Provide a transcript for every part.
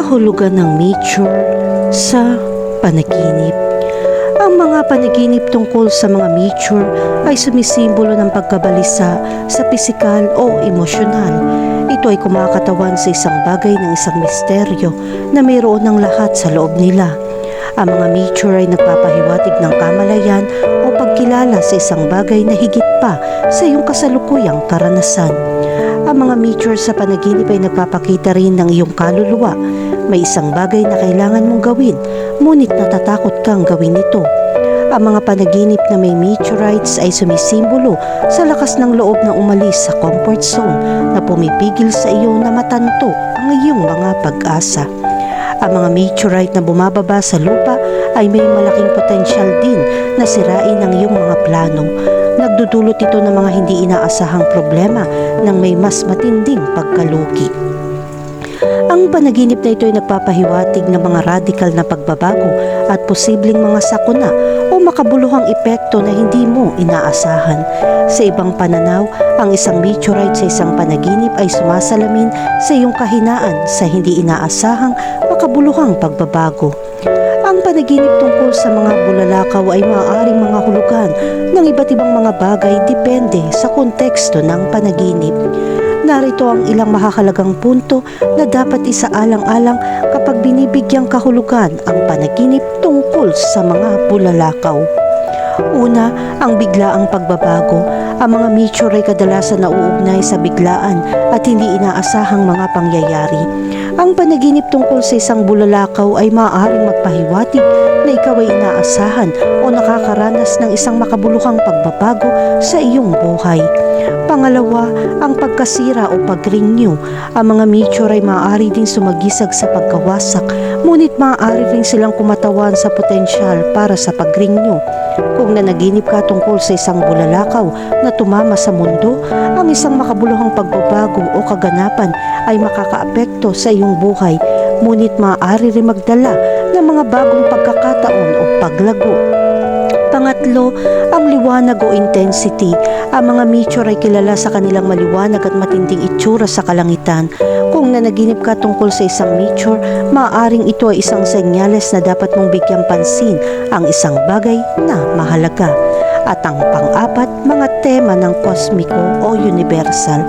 kahulugan ng nature sa panaginip. Ang mga panaginip tungkol sa mga nature ay sumisimbolo ng pagkabalisa sa pisikal o emosyonal. Ito ay kumakatawan sa isang bagay ng isang misteryo na mayroon ng lahat sa loob nila. Ang mga nature ay nagpapahiwatig ng kamalayan o pagkilala sa isang bagay na higit pa sa iyong kasalukuyang karanasan. Ang mga nature sa panaginip ay nagpapakita rin ng iyong kaluluwa. May isang bagay na kailangan mong gawin, ngunit natatakot kang gawin ito. Ang mga panaginip na may meteorites ay sumisimbolo sa lakas ng loob na umalis sa comfort zone na pumipigil sa iyo na matanto ang iyong mga pag-asa. Ang mga meteorite na bumababa sa lupa ay may malaking potensyal din na sirain ang iyong mga plano. Nagdudulot ito ng mga hindi inaasahang problema ng may mas matinding pagkalugi. Ang panaginip na ito ay nagpapahiwatig ng mga radikal na pagbabago at posibleng mga sakuna o makabuluhang epekto na hindi mo inaasahan. Sa ibang pananaw, ang isang meteorite sa isang panaginip ay sumasalamin sa iyong kahinaan sa hindi inaasahang makabuluhang pagbabago. Ang panaginip tungkol sa mga bulalakaw ay maaaring mga hulugan ng iba't ibang mga bagay depende sa konteksto ng panaginip. Narito ang ilang makakalagang punto na dapat isaalang-alang kapag binibigyang kahulugan ang panaginip tungkol sa mga bulalakaw. Una, ang biglaang pagbabago. Ang mga meteor ay kadalasan nauugnay sa biglaan at hindi inaasahang mga pangyayari. Ang panaginip tungkol sa isang bulalakaw ay maaaring magpahiwatig na ikaw ay inaasahan o nakakaranas ng isang makabuluhang pagbabago sa iyong buhay. Pangalawa, ang pagkasira o pag-renew. Ang mga meteor ay maaari din sumagisag sa pagkawasak, ngunit maaari rin silang kumatawan sa potensyal para sa pag-renew. Kung nanaginip ka tungkol sa isang bulalakaw na tumama sa mundo, ang isang makabuluhang pagbabago o kaganapan ay makakaapekto sa iyong buhay, ngunit maaari rin magdala ng mga bagong pagkakataon o paglago. Pangatlo, ang liwanag o intensity. Ang mga meteor ay kilala sa kanilang maliwanag at matinding itsura sa kalangitan. Kung nanaginip ka tungkol sa isang meteor, maaaring ito ay isang senyales na dapat mong bigyang pansin ang isang bagay na mahalaga. At ang pang-apat, mga tema ng kosmiko o universal.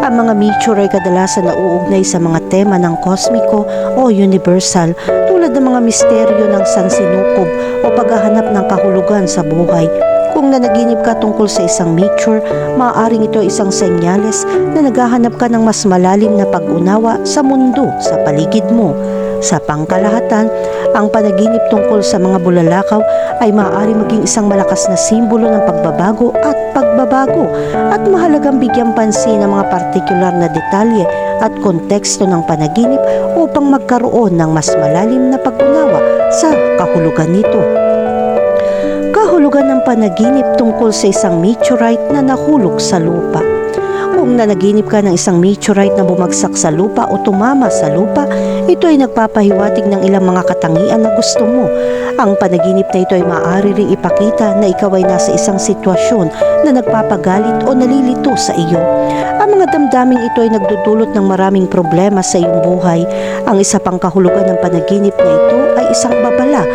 Ang mga meteor ay kadalasan nauugnay sa mga tema ng kosmiko o universal tulad ng mga misteryo ng sansinukob o paghahanap ng kahulugan sa buhay. Kung nanaginip ka tungkol sa isang meteor, maaaring ito isang senyales na naghahanap ka ng mas malalim na pag-unawa sa mundo sa paligid mo. Sa pangkalahatan, ang panaginip tungkol sa mga bulalakaw ay maaari maging isang malakas na simbolo ng pagbabago at pagbabago at mahalagang bigyang pansin ang mga partikular na detalye at konteksto ng panaginip upang magkaroon ng mas malalim na pag-unawa sa kahulugan nito. Kahulugan ng panaginip tungkol sa isang meteorite na nahulog sa lupa. Kung nanaginip ka ng isang meteorite na bumagsak sa lupa o tumama sa lupa, ito ay nagpapahiwatig ng ilang mga katangian na gusto mo. Ang panaginip na ito ay maaari ring ipakita na ikaw ay nasa isang sitwasyon na nagpapagalit o nalilito sa iyo. Ang mga damdaming ito ay nagdudulot ng maraming problema sa iyong buhay. Ang isa pang kahulugan ng panaginip na ito ay isang babala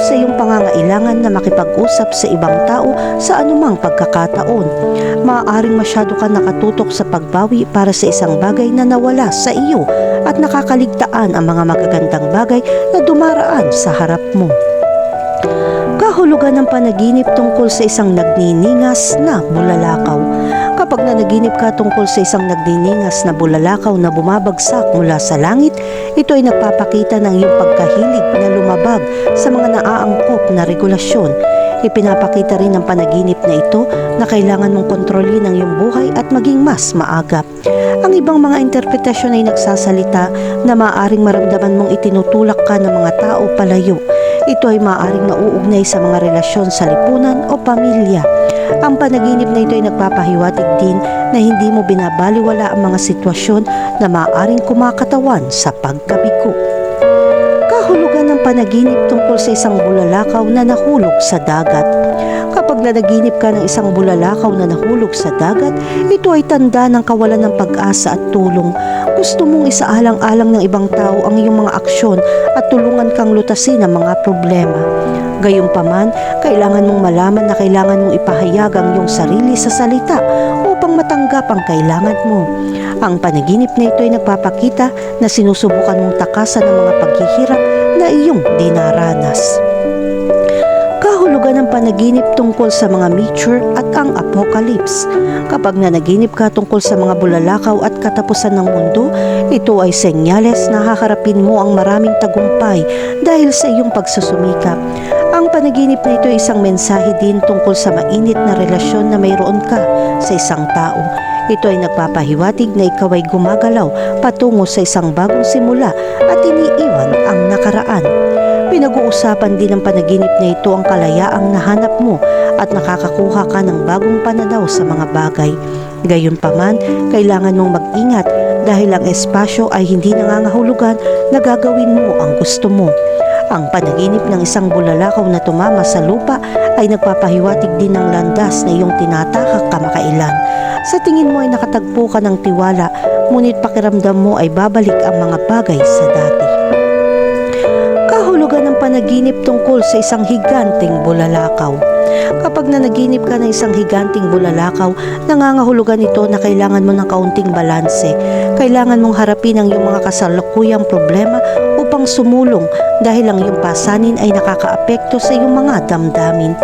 sa iyong pangangailangan na makipag-usap sa ibang tao sa anumang pagkakataon. Maaaring masyado ka nakatutok sa pagbawi para sa isang bagay na nawala sa iyo at nakakaligtaan ang mga magagandang bagay na dumaraan sa harap mo. Kahulugan ng panaginip tungkol sa isang nagniningas na bulalakaw. Kapag nanaginip ka tungkol sa isang nagniningas na bulalakaw na bumabagsak mula sa langit, ito ay nagpapakita ng iyong pagkahilig na lumabag sa mga naaangkop na regulasyon. Ipinapakita rin ng panaginip na ito na kailangan mong kontrolin ang iyong buhay at maging mas maagap. Ang ibang mga interpretasyon ay nagsasalita na maaaring maramdaman mong itinutulak ka ng mga tao palayo. Ito ay maaaring nauugnay sa mga relasyon sa lipunan o pamilya. Ang panaginip na ito ay nagpapahiwatig din na hindi mo binabaliwala ang mga sitwasyon na maaaring kumakatawan sa pagkabiko. Kahulugan ng panaginip tungkol sa isang bulalakaw na nahulog sa dagat. Kapag nanaginip ka ng isang bulalakaw na nahulog sa dagat, ito ay tanda ng kawalan ng pag-asa at tulong. Gusto mong isaalang-alang ng ibang tao ang iyong mga aksyon at tulungan kang lutasin ang mga problema. Gayunpaman, kailangan mong malaman na kailangan mong ipahayag ang iyong sarili sa salita upang matanggap ang kailangan mo. Ang panaginip na ito ay nagpapakita na sinusubukan mong takasan ang mga paghihirap na iyong dinaranas. Panaginip tungkol sa mga meteor at ang apocalypse. Kapag nanaginip ka tungkol sa mga bulalakaw at katapusan ng mundo, ito ay senyales na haharapin mo ang maraming tagumpay dahil sa iyong pagsusumikap. Ang panaginip na ito ay isang mensahe din tungkol sa mainit na relasyon na mayroon ka sa isang tao. Ito ay nagpapahiwatig na ikaw ay gumagalaw patungo sa isang bagong simula at iniiwan ang nakaraan. Pinag-uusapan din ng panaginip na ito ang kalayaang nahanap mo at nakakakuha ka ng bagong pananaw sa mga bagay. Gayunpaman, kailangan mong mag-ingat dahil ang espasyo ay hindi nangangahulugan na gagawin mo ang gusto mo. Ang panaginip ng isang bulalakaw na tumama sa lupa ay nagpapahiwatig din ng landas na iyong tinatahak kamakailan. Sa tingin mo ay nakatagpo ka ng tiwala, ngunit pakiramdam mo ay babalik ang mga bagay sa dati. Kahulugan ng panaginip tungkol sa isang higanting bulalakaw. Kapag nanaginip ka ng isang higanting bulalakaw, nangangahulugan ito na kailangan mo ng kaunting balanse. Kailangan mong harapin ang iyong mga kasalukuyang problema upang sumulong dahil ang iyong pasanin ay nakakaapekto sa iyong mga damdamin.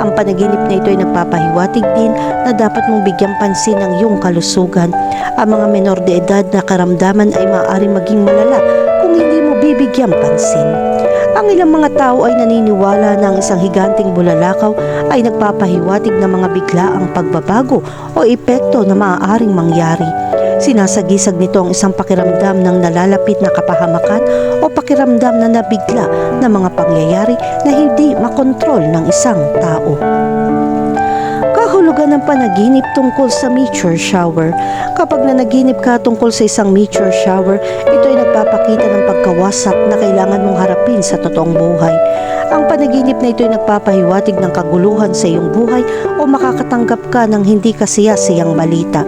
Ang panaginip na ito ay nagpapahiwatig din na dapat mong bigyang pansin ang iyong kalusugan. Ang mga menor de edad na karamdaman ay maaaring maging malala kung hindi mo bibigyang pansin. Ang ilang mga tao ay naniniwala na ang isang higanting bulalakaw ay nagpapahiwatig ng mga biglaang pagbabago o epekto na maaaring mangyari. Sinasagisag nito ang isang pakiramdam ng nalalapit na kapahamakan o pakiramdam na nabigla ng mga pangyayari na hindi makontrol ng isang tao. Kahulugan ng panaginip tungkol sa meteor shower. Kapag nanaginip ka tungkol sa isang meteor shower, ito ay nagpapakita ng pagkawasak na kailangan mong harapin sa totoong buhay. Ang panaginip na ito ay nagpapahiwatig ng kaguluhan sa iyong buhay o makakatanggap ka ng hindi kasiyasiyang balita.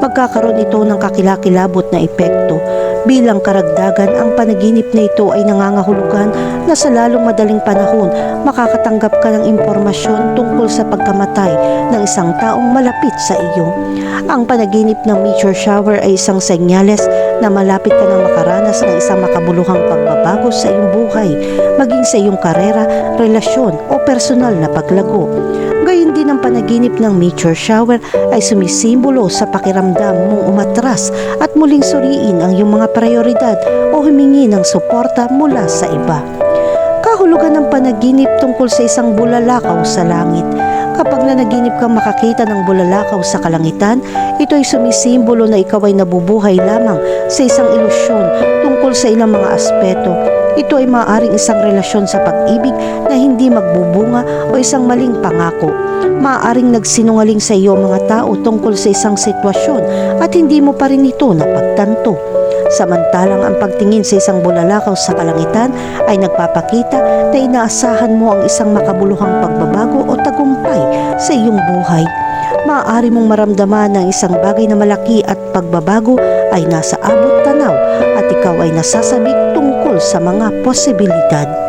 Magkakaroon ito ng kakilakilabot na epekto. Bilang karagdagan, ang panaginip na ito ay nangangahulugan na sa lalong madaling panahon makakatanggap ka ng impormasyon tungkol sa pagkamatay ng isang taong malapit sa iyo. Ang panaginip ng meteor shower ay isang senyales na malapit ka nang makaranas ng isang makabuluhang pagbabago sa iyong buhay, maging sa iyong karera, relasyon o personal na paglago. Ang panaginip ng meteor shower ay sumisimbolo sa pakiramdam mong umatras at muling suriin ang iyong mga prioridad o humingi ng suporta mula sa iba. Kahulugan ng panaginip tungkol sa isang bulalakaw sa langit. Kapag nanaginip kang makakita ng bulalakaw sa kalangitan, ito ay sumisimbolo na ikaw ay nabubuhay lamang sa isang ilusyon tungkol sa ilang mga aspeto. Ito ay maaaring isang relasyon sa pag-ibig na hindi magbubunga o isang maling pangako. Maaaring nagsinungaling sa iyo mga tao tungkol sa isang sitwasyon at hindi mo pa rin ito napagtanto. Samantalang ang pagtingin sa isang bulalakaw sa kalangitan ay nagpapakita na inaasahan mo ang isang makabuluhang pagbabago o tagumpay sa iyong buhay. Maaari mong maramdaman na ang isang bagay na malaki at pagbabago ay nasa abot tanaw at ikaw ay nasasabik sa mga posibilidad.